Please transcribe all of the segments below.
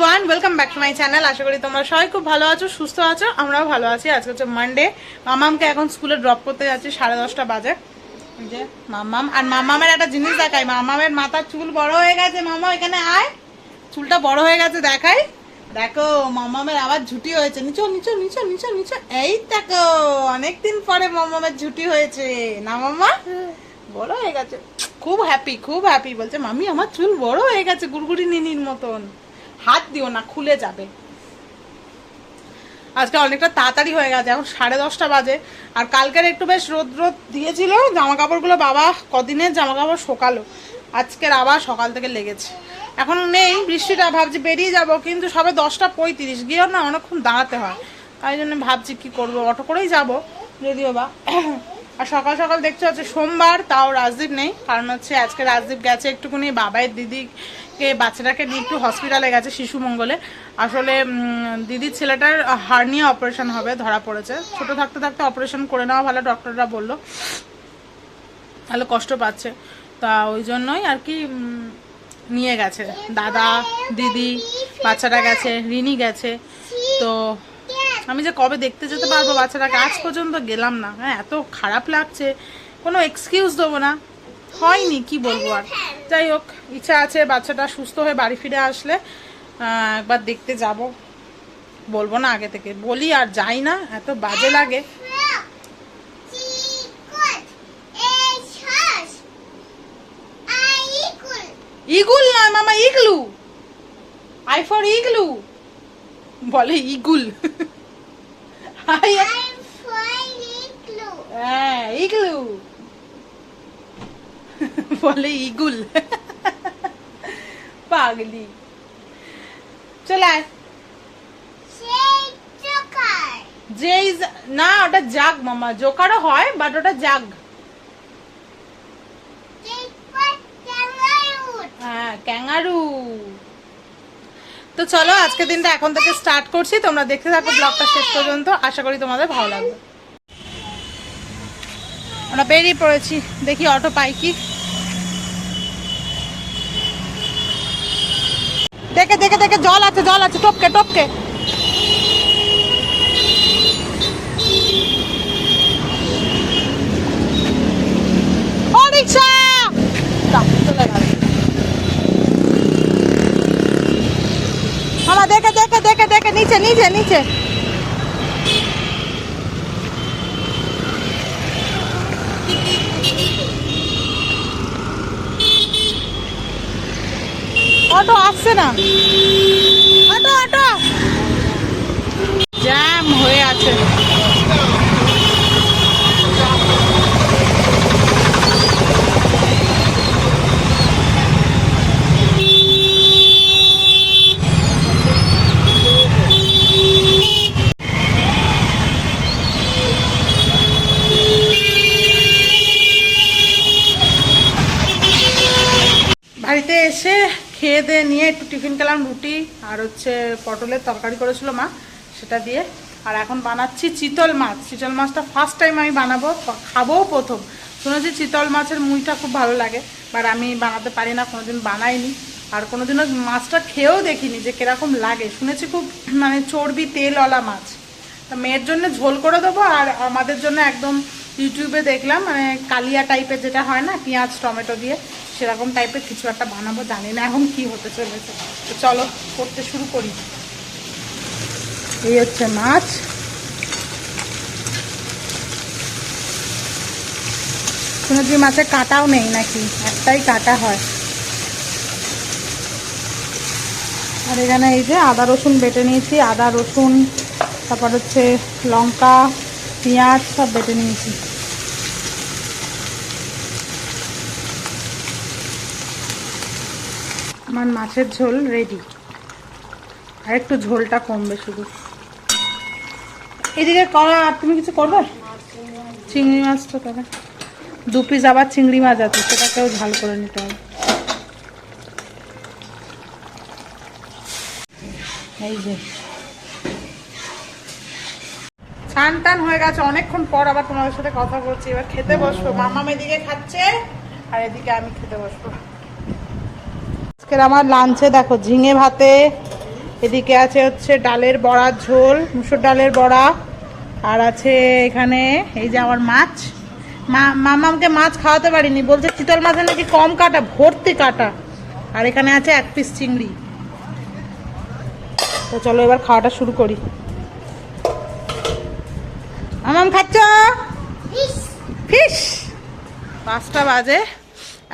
Everyone welcome back to my channel আশা করি তোমরা সবাই খুব ভালো আছো, সুস্থ আছো, আমরাও ভালো আছি। আজকে হচ্ছে মানডে মামামকে এখন স্কুলে ড্রপ করতে যাচ্ছি সাড়ে দশটা বাজে। যে মামাম, আর মামামের একটা জিনিস দেখাই। মামামের মাথার চুল বড় হয়ে গেছে। মামা, এখানে আয়। চুলটা বড় হয়ে গেছে, দেখাই। দেখো, মামামের আবার ঝুটি হয়েছে। নিচো নিচো নিচো নিচো নিচো। এই দেখো, অনেকদিন পরে মামামের ঝুটি হয়েছে। না, মামা? বড় হয়ে গেছে। খুব হ্যাপি খুব হ্যাপি বলছে, মামি, আমার চুল বড় হয়ে গেছে। গুড়গুড়ি নিনির মতন। হাত দিও না, খুলে যাবে। আজকে অনেকটা তাড়াতাড়ি হয়ে গেছে, এখন সাড়ে দশটা বাজে। আর কালকের একটু বেশ রোদ রোদ দিয়েছিল জামা কাপড়গুলো বাবা কদিনের জামা কাপড় শোকালো। আজকের আবার সকাল থেকে লেগেছে। এখন নেই, বৃষ্টিটা ভাবছি বেরিয়ে যাব, কিন্তু সবে দশটা পঁয়ত্রিশ, গিয়েও না অনেকক্ষণ দাঁড়াতে হয়। তাই জন্য ভাবছি কি করব, অটো করেই যাব, যদিও বা। আর সকাল সকাল দেখতে হচ্ছে সোমবার, তাও রাজদীপ নেই, কারণ হচ্ছে আজকে রাজদীপ গেছে একটুখানি বাবাইয়ের দিদিকে বাচ্চাটাকে নিয়ে একটু হসপিটালে গেছে শিশু মঙ্গলে। আসলে দিদির ছেলেটার হার্নিয়া অপারেশন হবে, ধরা পড়েছে। ছোট থাকতে থাকতে অপারেশন করে নেওয়া ভালো ডক্টররা বলল। তাহলে কষ্ট পাচ্ছে। তা ওই জন্যই আর কি নিয়ে গেছে। দাদা, দিদি, বাচ্চাটা গেছে, রিনি গেছে। তো আমি যে কবে দেখতে যেতে পারব বাচ্চাটাকে? আজ পর্যন্ত গেলাম না। হ্যাঁ এত খারাপ লাগছে। কোনো এক্সকিউজ দেবো না। হয়নি কি বলব আর। যাই হোক ইচ্ছা আছে বাচ্চাটা সুস্থ হয়ে বাড়ি ফিরে আসলে একবার দেখতে যাব। বলব না আগে থেকে বলি আর যাই না এত বাজে লাগে। ইগুল নয় মামা ইগলু। I for igloo. বলে ইগুল। আই হ্যাঁ ইগলু। বলে ইগুল পাগলি। চলে আয়। যে না, ওটা জাগ মামা। জোকারও হয় বাট ওটা জাগ। হ্যাঁ ক্যাঙ্গারু। তো চলো, আজকের দিনটা এখন থেকে স্টার্ট করছি। তোমরা দেখতে থাকো, ব্লগটা শেষ পর্যন্ত। আশা করি তোমাদের ভালো লাগবে। আমরা বেরিয়ে পড়েছি। দেখি অটো পাই কি। দেখে দেখে দেখে, জল আছে জল আছে, টপকে টপকে। দেখে দেখে দেখে দেখে, নিচে নিচে নিচে। অটো আসছে না। Auto auto. জ্যাম হয়ে আছে বাড়িতে এসে খেয়ে দিয়ে নিয়ে একটু টিফিন খেলাম, রুটি আর হচ্ছে পটলের তরকারি করেছিল মা, সেটা দিয়ে। আর এখন বানাচ্ছি চিতল মাছ। চিতল মাছটা ফার্স্ট টাইম আমি বানাবো খাবোও প্রথম। শুনেছি চিতল মাছের মুইটা খুব ভালো লাগে বাট আমি বানাতে পারি না, কোনোদিন বানাইনি। আর কোনোদিনও মাছটা খেয়েও দেখিনি যে কীরকম লাগে। শুনেছি খুব মানে চর্বি তেলওয়ালা মাছ। তা মেয়ের জন্য ঝোল করে দেবো আর আমাদের জন্য একদম ইউটিউবে দেখলাম মানে কালিয়া টাইপের যেটা হয় না, পেঁয়াজ, টমেটো দিয়ে। সেরকম টাইপের কিছু একটা বানাবো, জানি না এখন কি হতে চলেছে। তো চলো, করতে শুরু করি। এই হচ্ছে মাছ। শুনেছি মাছের কাটাও নেই নাকি? একটাই কাটা হয়। আর এখানে এই যে আদা রসুন বেটে নিয়েছি। আদা, রসুন, তারপর হচ্ছে লঙ্কা, পেঁয়াজ সব বেটে নিয়েছি। আমার মাছের ঝোল রেডি আর একটু ঝোলটা কমবে শুধু। এদিকে করা আর তুমি কিছু করবে? চিংড়ি মাছটা তবে দু পিস আবার চিংড়ি মাছ আছে, সেটাকেও ঝাল করে নিতে হবে। এই যে। স্নান টান হয়ে গেছে, অনেকক্ষণ পর আবার তোমাদের সাথে কথা বলছি। এবার খেতে বসবো। মামা এদিকে খাচ্ছে, আর এদিকে আমি খেতে বসবো। আজকের আমার লাঞ্চে দেখো ঝিঙে ভাতে এদিকে আছে হচ্ছে ডালের বড়ার ঝোল মুসুর ডালের বড়া আর আছে এখানে এই যে আমার মাছ। মা মামাকে মাছ খাওয়াতে পারিনি বলছে চিতল মাছে নাকি কম কাটা ভর্তি কাটা। আর এখানে আছে এক পিস চিংড়ি। তো চলো এবার খাওয়াটা শুরু করি। মামাম খাচ্ছ? ফিশ পাঁচটা বাজে।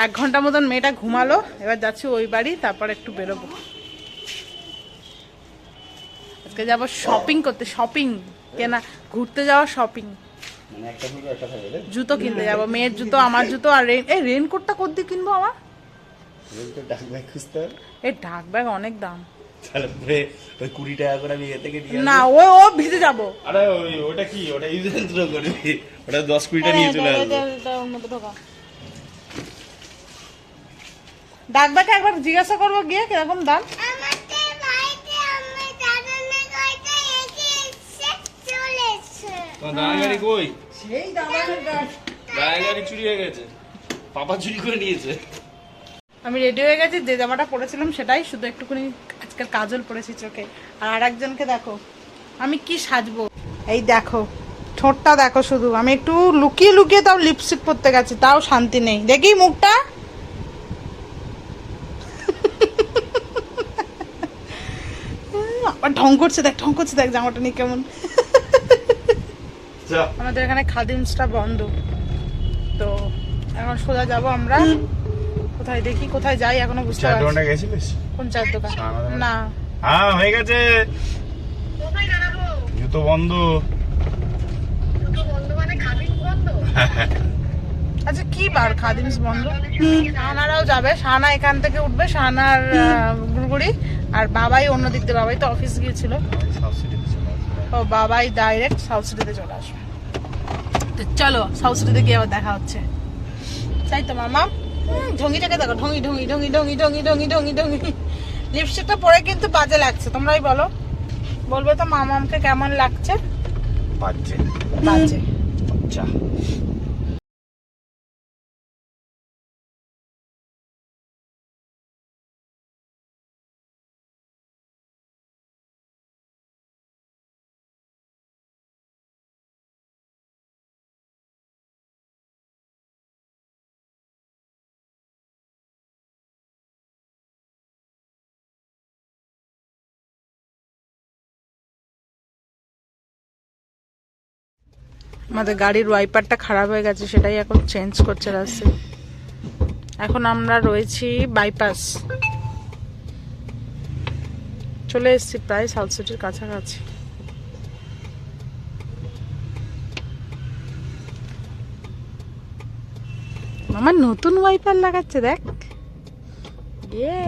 এক ঘণ্টা মতন মেয়েটা ঘুমালো এবার যাচ্ছি ওই বাড়ি তারপর একটু বেরোবো। আজকে যাব শপিং করতে শপিং কেনা ঘুরতে যাওয়া শপিং মানে জুতো কিনতে যাব মেয়ের জুতো আমার জুতো আর রেন এই রেনকোটটা কোথা কিনবো আমার? ডাক ব্যাগ অনেক দাম। তাহলে পরে ওই কুড়ি টাকা করে আমি এ থেকে নিয়ে না ও ও ভিজে যাব। আরে ওটা কি? ওটা ইউজ করবি ওটা দশ কুড়িটা নিয়ে চলে আসব। এটা- এটা ওর মধ্যে ঢোকা। ডাক ব্যাগে একবার জিজ্ঞাসা করব গিয়ে কীরকম দাম হয়ে আমি রেডি হয়ে গেছি যে জামাটা পরেছিলাম সেটাই শুধু একটুখানি আজকাল কাজল পরেছি চোখে। আর আরেকজনকে দেখো আমি কি সাজবো? এই দেখো ঠোঁটটা দেখো শুধু। আমি একটু লুকিয়ে লুকিয়ে তাও লিপস্টিক পরতে গেছি তাও শান্তি নেই। দেখি মুখটা। আবার ঢং করছে দেখ ঢং করছে দেখ জামাটা নিয়ে কেমন। আমাদের এখানে খাদিমসটা বন্ধ। তো এখন সোজা যাব আমরা। কোথায় দেখি কোথায় যাই এখনও বুঝতে চার পারছি কোন চায়ের দোকান? না হ্যাঁ হয়ে গেছে। জুতো বন্ধ? আচ্ছা কি বার খাদিমস বন্ধ? শাহানারাও যাবে। শাহানা এখান থেকে উঠবে শাহানার আহ, গুড়গুড়ি। আর বাবাই অন্য দিক দিয়ে বাবাই তো অফিস গিয়েছিল। ও বাবাই ডাইরেক্ট সাউথ সিটিতে চলে আসবে। তো চলো সাউথ সিটিতে গিয়ে আবার দেখা হচ্ছে। তাই তো মামা। ঢঙ্গিটাকে দেখো ঢঙ্গি ঢঙ্গি ঢঙ্গি ঢঙ্গি ঢঙ্গি ঢঙ্গি ঢঙ্গি ঢঙ্গি। লিপস্টিকটা পরে কিন্তু বাজে লাগছে তোমরাই বলো। বলবে তো মামামকে কেমন লাগছে? বাজছে বাজে। আচ্ছা। আমাদের গাড়ির ওয়াইপারটা খারাপ হয়ে গেছে, সেটাই এখন চেঞ্জ করছে রাস্তায়। এখন আমরা রয়েছি বাইপাস চলে এসেছি প্রায় সাউথ সিটির কাছাকাছি। আমার নতুন ওয়াইপার লাগাচ্ছে, দেখ। ইয়ে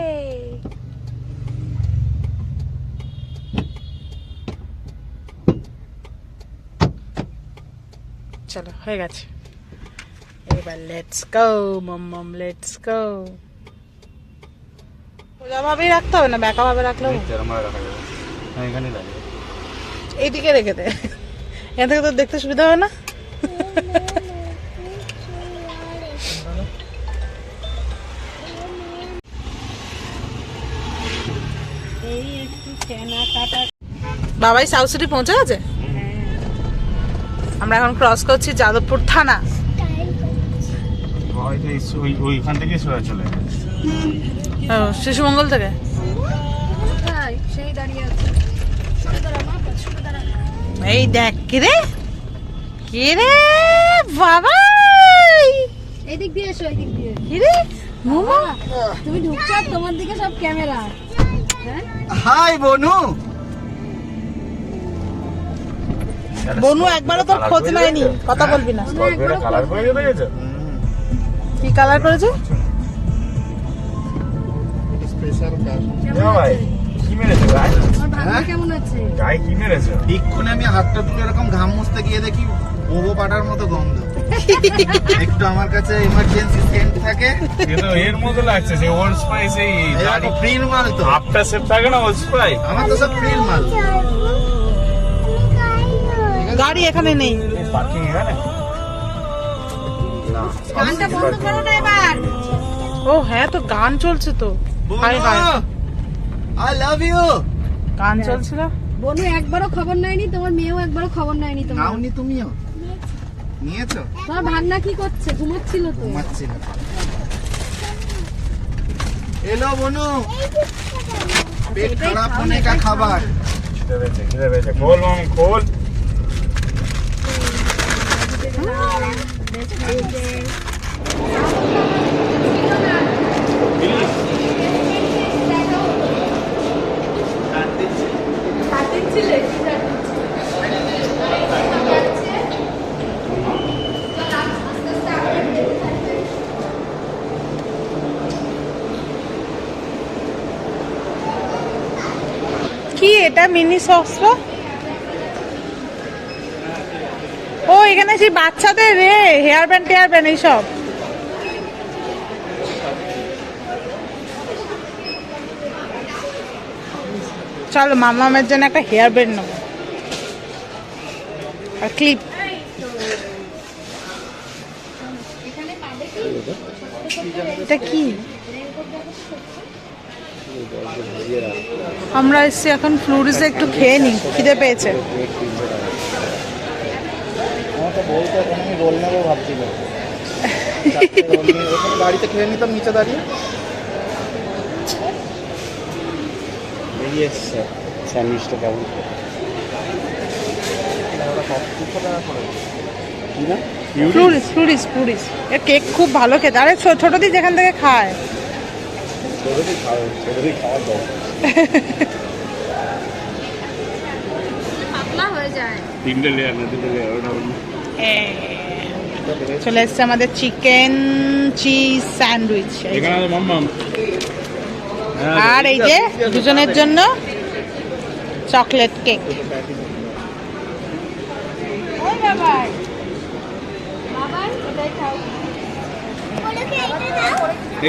চলো হয়ে গেছে। এবার let's go mom let's go সোজাভাবেই রাখতে হবে না ব্যাকা ভাবে রাখলেও তেরমায় রাখা যাবে। হ্যাঁ এখানে লাগে। এইদিকে রেখে দে। এখান থেকে তো দেখতে সুবিধা হবে না? এই কেনাকাটা বাবাই সাউথ সিটি পৌঁছে গেছে? আমরা এখন ক্রস করছি যাদবপুর থানা। ওইখান থেকে সোজা চলে শিশুমঙ্গল থেকে? এই দেখ কে রে? কে রে? বাবা! এদিক দিয়ে এসো এদিক দিয়ে। কি রে? মোমো? তুমি ঢুকছো তোমার দিকে সব ক্যামেরা। হ্যাঁ? হাই বনু! বনু একবারও তোর খোঁজ নেয়নি? কথা বলবি না। কালার করে গেছে। কি কালার করেছে? স্পেশাল কার ভাই কি মেরেছে গায়ে আমার কেমন আছে? গায়ে কি মেরেছে? এক্ষুনি আমি হাতটা তুলে এরকম ঘাম মুছতে গিয়ে দেখি বোবো পাটার মতো গন্ধ। একটু আমার কাছে ইমার্জেন্সি সেন্ট থাকে। কিন্তু এর মতো লাগছে যে ওল্ড স্পাইস এই প্রিল মাল তো। আফটার থাকে না ওল্ড আমার তো সব প্রিল মাল। গাড়ি এখানে নেই। ও হ্যাঁ তো গান চলছে তো। গান চলছিল বনু একবারও খবর নেয়নি তোমার মেয়েও একবারও খবর নেয়নি তোমার। নাওনি তুমিও? নিয়েছো? তোমার ভাগনা কি করছে? ঘুমাচ্ছিল তো। ঘুমাচ্ছিল। এলো বনু। পেট খারাপ অনেক খাবার। খোল। কি এটা? মিনি সক্সটা সেই বাচ্চাদের রে হেয়ার ব্যান্ড টেয়ার ব্যান্ড এইসব। চলো মামামের জন্য একটা হেয়ার ব্যান্ড নেব। আর ক্লিপ এটা কি? আমরা এসছি এখন ফ্লুরিসে একটু খেয়ে নিই, খিদে পেয়েছে। আমার তো এখন আমি রোল নেব ভাবছিল। গাড়িতে খেয়ে নিতাম নিচে দাঁড়িয়ে। বেরিয়ে এসছে। স্যান্ডউইচটা কেমন? এর কেক খুব ভালো খেতে। আরে ছো- ছোট দিই যেখান থেকে খায়। হয়ে তিনটে লেয়ার না দুটো লেয়ার ওটা চলে এসছে আমাদের চিকেন চিজ স্যান্ডউইচ এখানে আছে মাম্মাম। আর এই যে দুজনের জন্য চকলেট কেক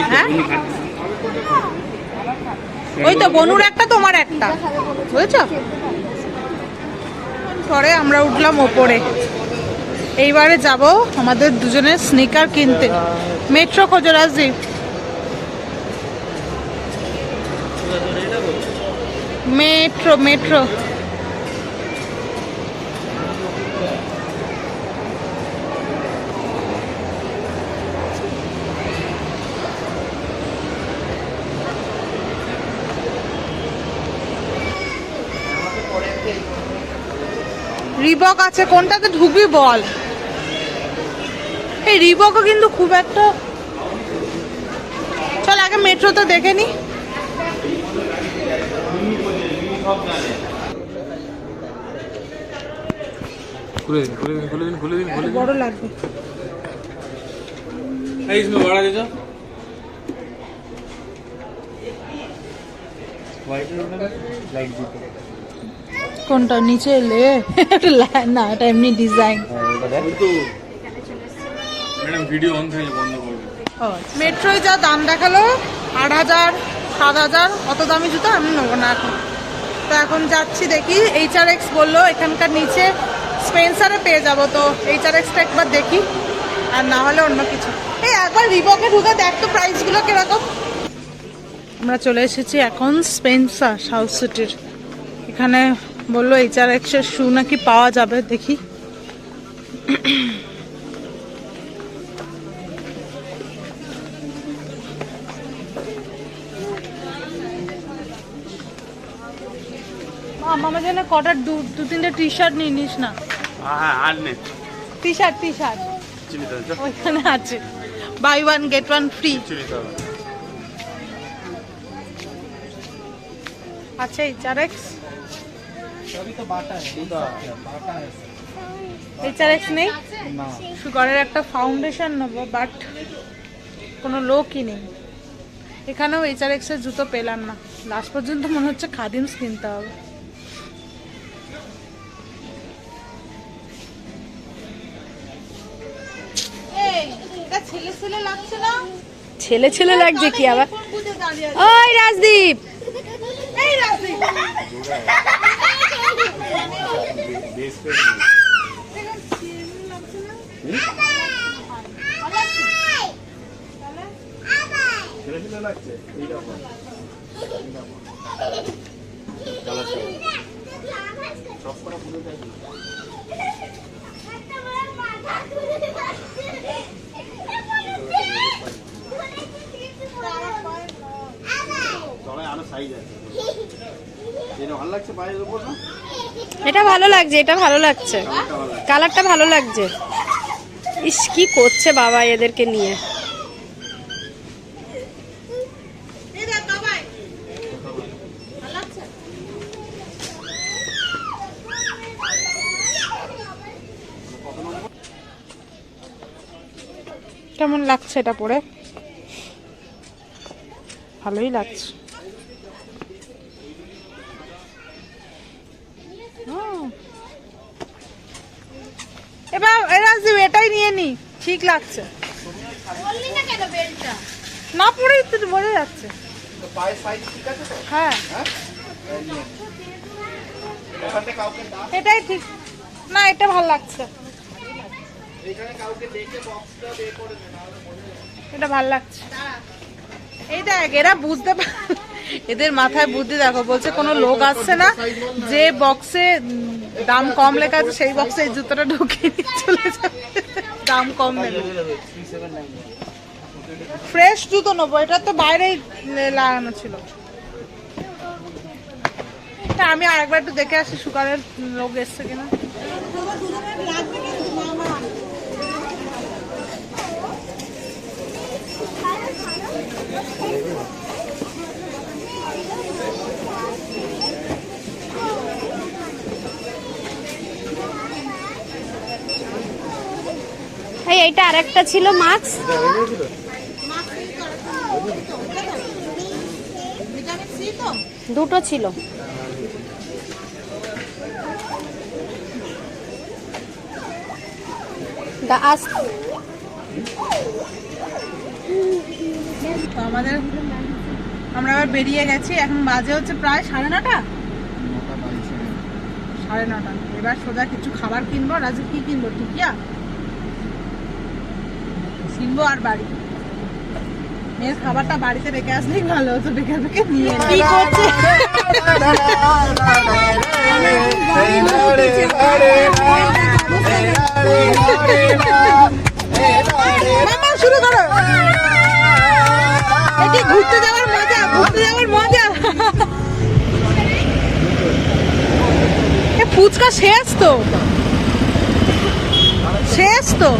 হ্যাঁ? ওই তো বনুর একটা তোমার একটা। বুঝেছ? পরে আমরা উঠলাম ওপরে। এইবারে যাব আমাদের দুজনের স্নিকার কিনতে। মেট্রো খোঁজো রাজদীপ মেট্রো মেট্রো রিবক আছে, কোনটাতে ঢুকবি বল? এই রিবকও কিন্তু খুব একটা চল আগে মেট্রোতে দেখে নি খুলে দিন খুলে দিন খুলে দিন খুলে দিন খুলে দিন বড় লাগবে এই इसमें बड़ा दे दो হোয়াইট লাইট দিতে কোনটা নিচে এলে না এটা এমনি ডিজাইন ম্যাডাম, ভিডিও অন থাকলে বন্ধ করবে মেট্রোয় যা দাম দেখাল, আট হাজার, সাত হাজার, অত দামি জুতো আমি নেব না এখন। তো এখন যাচ্ছি দেখি এইচ আর এক্স বলল, এখানকার নিচে স্পেন্সারে পেয়ে যাব তো। এইচ আর এক্সটা একবার দেখি, আর না হলে অন্য কিছু। এই একবার রিবকে ঢুকে দেখ তো প্রাইসগুলো কীরকম। আমরা চলে এসেছি এখন স্পেন্সার সাউথ সিটির এখানে বলল এইচ আর এক্সের শু নাকি পাওয়া যাবে, দেখি। আমার জন্য কটা দু দু তিনটে টি শার্ট নিয়ে নিস না। হ্যাঁ আর নে। টি শার্ট টি শার্ট ওইখানে আছে। Buy one get one free চিনি তো আছে এইচ আর এক্স সবই তো বাটা বাটা। এইচ আর এক্স নেই? সুগারের একটা ফাউন্ডেশন নেব বাট কোনো লোকই নেই। এখানেও এইচ আর এক্সের জুতো পেলাম না। লাস্ট পর্যন্ত মনে হচ্ছে খাদিমস কিনতে হবে। ছেলে ছেলে লাগছে না? ছেলে ছেলে লাগছে কি আবার? ওই রাজদীপ! এই রাজদীপ বেস ছেলে ছেলে লাগছে এইরকম কালারটা তলায় আরও এটা ভালো লাগছে, এটা ভালো লাগছে। এটা ভালো লাগছে কালারটা ভালো লাগছে। ইস, কি করছে বাবা এদেরকে নিয়ে? কেমন লাগছে এটা পরে? ভালোই লাগছে হুম। এবার এরা যে এটাই নিয়ে নি ঠিক লাগছে। না পরেই তো বোঝা যাচ্ছে। পায়ের সাইজ ঠিক আছে তো? হ্যাঁ। দাম এটাই ঠিক। না এটা ভালো লাগছে। এখানে কাউকে দেখে বক্সটা বের করে দেন এটা ভালো লাগছে। এই দেখ এরা বুঝতে এদের মাথায় বুদ্ধি দেখো বলছে কোনো লোক আসছে না যে বক্সে দাম কম লেখা আছে সেই বক্সে এই জুতোটা ঢুকিয়ে চলে যাবে। দাম কম নেবে। ফ্রেশ জুতো নেব, এটা তো বাইরেই লাগানো ছিল। আমি আরেকবার একটু দেখে আসি, সুগারের লোক এসছে কিনা। এই এইটা আরেকটা ছিল মাস্ক। দুটো ছিল। আমাদের আমরা আবার বেরিয়ে গেছি এখন বাজে হচ্ছে প্রায় সাড়ে নটা। সাড়ে নটা। এবার সোজা কিছু খাবার কিনবো রাজু কি কিনবো টিকিয়া? কিনবো আর বাড়ি। মেয়ের খাবারটা বাড়িতে রেখে আসলেই ভালো হতো বেকে বেকে নিয়ে। কি করছে? শুরু ঘুরতে যাওয়ার মজা, ঘুরতে যাওয়ার মজা। ফুচকা শেষ তো। শেষ তো।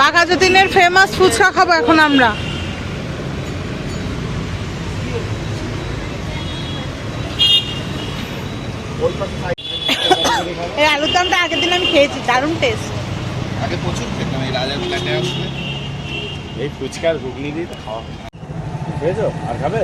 বাঘাযতীনের ফেমাস ফুচকা খাব এখন আমরা। এই আলুর দমটা আগের দিন আমি খেয়েছি দারুণ টেস্ট আগে প্রচুর খেতাম এই রাজার ফ্ল্যাটে আসলে এই ফুচকার ঘুগনি দিয়ে তো খাওয়া হয়। খেয়েছো? আর খাবে?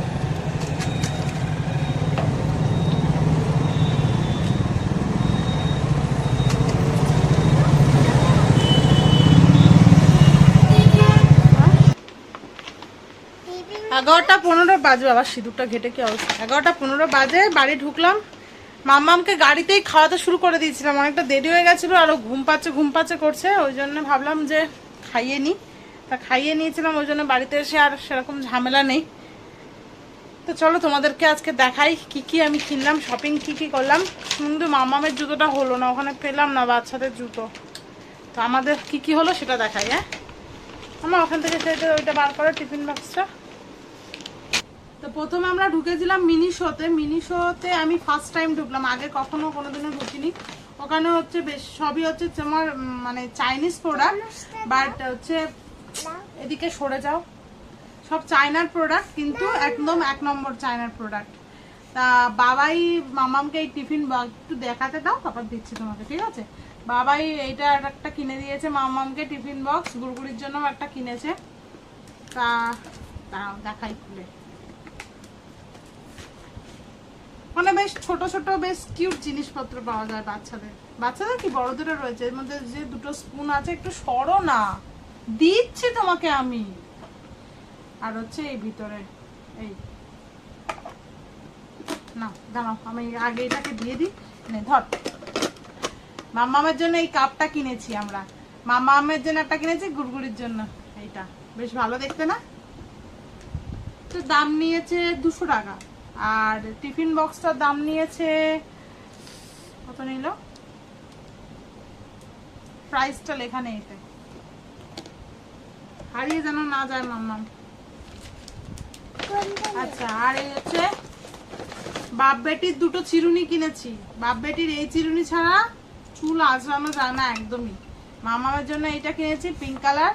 এগারোটা পনেরো বাজে আবার সিঁদুরটা ঘেটে কি অবস্থা? এগারোটা পনেরো বাজে, বাড়ি ঢুকলাম। মাম্মামকে গাড়িতেই খাওয়াতে শুরু করে দিয়েছিলাম। অনেকটা দেরি হয়ে গেছিল আরও ঘুম পাচ্ছে ঘুম পাচ্ছে করছে। ওই জন্য ভাবলাম যে খাইয়ে নিই। তা খাইয়ে নিয়েছিলাম, ওই জন্য বাড়িতে এসে আর সেরকম ঝামেলা নেই। তো চলো তোমাদেরকে আজকে দেখাই কি কি আমি কিনলাম শপিং কি কি করলাম। কিন্তু মামামের জুতোটা হলো না, ওখানে পেলাম না বাচ্চাদের জুতো। তো আমাদের কি কি হলো সেটা দেখাই হ্যাঁ? আমার ওখান থেকে সেটা ওইটা বার করো টিফিন বক্সটা তো প্রথমে আমরা ঢুকেছিলাম মিনি শোতে। মিনি শোতে আমি ফার্স্ট টাইম ঢুকলাম। আগে কখনো কোনোদিনও ঢুকিনি। ওখানে হচ্ছে বেশ, সবই হচ্ছে তোমার মানে চাইনিজ প্রোডাক্ট বাট হচ্ছে এদিকে সরে যাও। সব চায়নার প্রোডাক্ট কিন্তু একদম এক নম্বর চায়নার প্রোডাক্ট তা বাবাই, মামামকে এই টিফিন একটু দেখাতে দাও, তারপর দিচ্ছি তোমাকে, ঠিক আছে? বাবাই এইটা একটা কিনে দিয়েছে, মামামকে টিফিন বক্স গুড়গুড়ির জন্য একটা কিনেছে। তা দেখাই খুলে। মানে বেশ ছোট ছোট, বেশ কিউট জিনিসপত্র পাওয়া যায় বাচ্চাদের। বাচ্চাদের কি বড়দেরও রয়েছে? এর মধ্যে যে দুটো স্পুন আছে, একটু সরো না। দিচ্ছি তোমাকে আমি। আর হচ্ছে এই ভিতরে, এই। না, দাঁড়াও, আমি আগে এটাকে দিয়ে দিই। নে, ধর। মামামের জন্য এই কাপটা কিনেছি আমরা। মামামের জন্য একটা কিনেছি, গুড়গুড়ির জন্য এইটা। বেশ ভালো দেখতে না? তো দাম নিয়েছে দুশো টাকা। আর টিফিন বক্সটার দাম নিয়েছে, কত নিল? প্রাইসটা লেখা নেই হারিয়ে যেন না যায় মাম্মাম। আচ্ছা আর এই হচ্ছে বাপ বেটির দুটো চিরুনি কিনেছি। বাপ বেটির এই চিরুনি ছাড়া চুল আঁচড়ানো যায় না একদমই। মামার জন্য এইটা কিনেছি পিঙ্ক কালার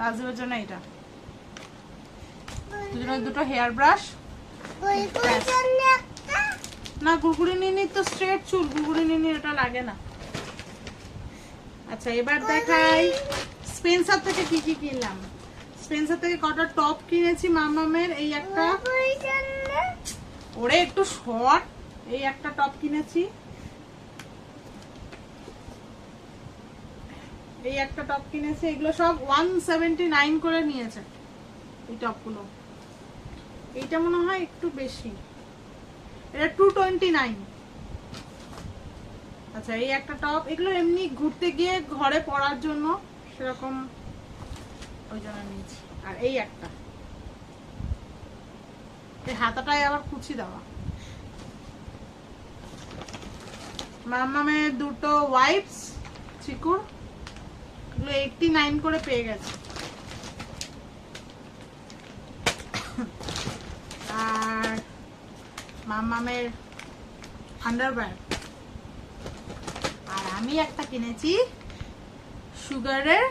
রাজীবের জন্য এটা দুজনের দুটো হেয়ার ব্রাশ না গুড়গুড়ি নিনির তো স্ট্রেট চুল গুড়গুড়ি নিনির এটা লাগে না। আচ্ছা এবার দেখাই। স্পেন্সার থেকে কি কি কিনলাম? স্পেন্সার থেকে কটা টপ কিনেছি মামামের, এই একটা। ওরে, একটু শর্ট। এই একটা টপ কিনেছি। এই একটা টপ কিনেছি। এগুলো সব ওয়ান করে নিয়েছে, এই টপগুলো এইটা মনে হয় একটু বেশি। এটা টু টোয়েন্টি নাইন আচ্ছা এই একটা টপ এগুলো এমনি ঘুরতে গিয়ে ঘরে পরার জন্য সেরকম ওই জন্য নিয়েছি। আর এই একটা। এই হাতাটায় আবার কুচি দেওয়া। মামামের দুটো ওয়াইপস চিকুর, এগুলো এইটটি নাইন করে পেয়ে গেছে। মামামের আন্ডারওয়্যার আর আমি একটা কিনেছি সুগারের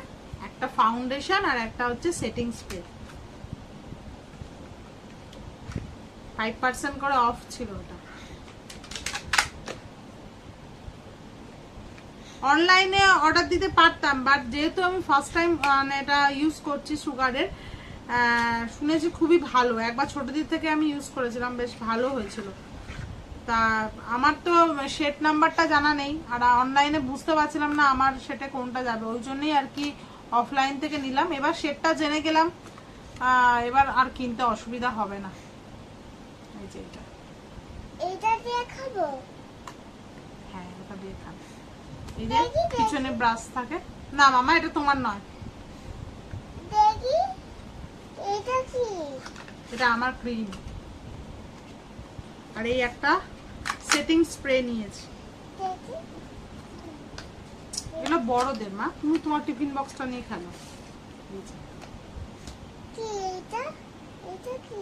একটা ফাউন্ডেশন আর একটা হচ্ছে সেটিং স্প্রে ফাইভ পার্সেন্ট করে অফ ছিল ওটা। অনলাইনে অর্ডার দিতে পারতাম বাট যেহেতু আমি ফার্স্ট টাইম মানে এটা ইউজ করছি সুগারের শুনেছি খুবই ভালো। একবার ছোট দিক থেকে আমি ইউজ করেছিলাম বেশ ভালো হয়েছিল। তা আমার তো সেট নাম্বারটা জানা নেই আর অনলাইনে বুঝতে পারছিলাম না আমার সেটে কোনটা যাবে। ওই জন্যই আর কি অফলাইন থেকে নিলাম। এবার সেটটা জেনে গেলাম এবার আর কিনতে অসুবিধা হবে না। এই যে এটা। এটা দিয়ে খাব? হ্যাঁ ওটা দিয়ে খান এই যে পিছনে ব্রাশ থাকে। না মামা এটা তোমার নয়। দেখি। এটা কি? এটা আমার ক্রিম আর এই একটা সেটিং স্প্রে নিয়েছি। এগুলো বড়দের মা। তুমি তোমার টিফিন বক্সটা নিয়ে খেলো। এই যে। কি এটা? এটা কি?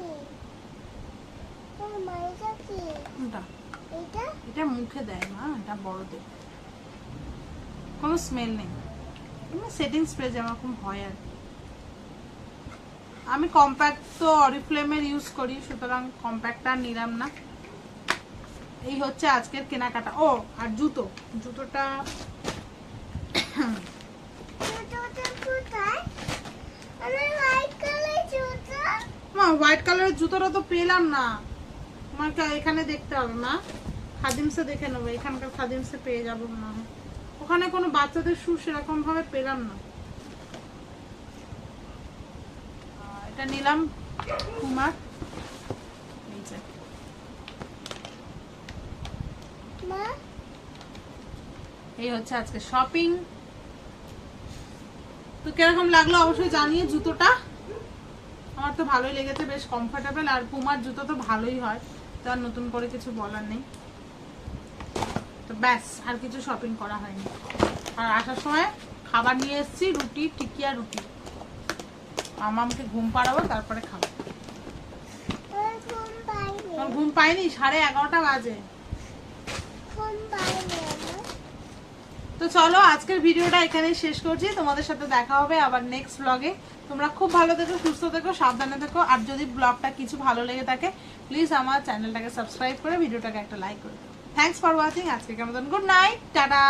এটা কি? এটা। এটা? মুখে দেয় মা। এটা বড়দের। কোনো স্মেল নেই। সেটিং স্প্রে যেরকম হয় আর কি। আমি কম্প্যাক্ট তো অরিফ্লেমের ইউজ করি, সুতরাং কম্প্যাক্টটা নিলাম না। এই হচ্ছে আজকের কেনাকাটা। ও, আর জুতো। জুতোটা মা হোয়াইট কালারের জুতোটা তো পেলাম না। তোমাকে এখানে দেখতে হবে, মা। খাদিমসে দেখে নেব। এখানকার খাদিমসে পেয়ে যাব না ওখানে কোনো বাচ্চাদের শু সেরকম ভাবে পেলাম না। এটা নিলাম কুমার এই হচ্ছে আজকে শপিং তো কীরকম লাগল অবশ্যই জানিয়ে জুতোটা? আমার তো ভালোই লেগেছে বেশ কমফোর্টেবল আর পুমার জুতো তো ভালোই হয় তো আর নতুন করে কিছু বলার নেই। তো ব্যাস আর কিছু শপিং করা হয়নি। আর আসার সময় খাবার নিয়ে এসেছি রুটি টিকিয়া রুটি। মামামকে ঘুম পাড়াবো তারপরে খাব। ঘুম পাইনি সাড়ে এগারোটা বাজে। তো চলো আজকের ভিডিওটা এখানেই শেষ করছি। তোমাদের সাথে দেখা হবে আবার নেক্সট ব্লগে তোমরা খুব ভালো থেকো সুস্থ থেকো সাবধানে থেকো। আর যদি ব্লগটা কিছু ভালো লেগে থাকে প্লিজ আমার চ্যানেলটাকে সাবস্ক্রাইব করে ভিডিওটাকে একটা লাইক করে থ্যাংকস ফর ওয়াচিং আজকে কেমন গুড নাইট টাটা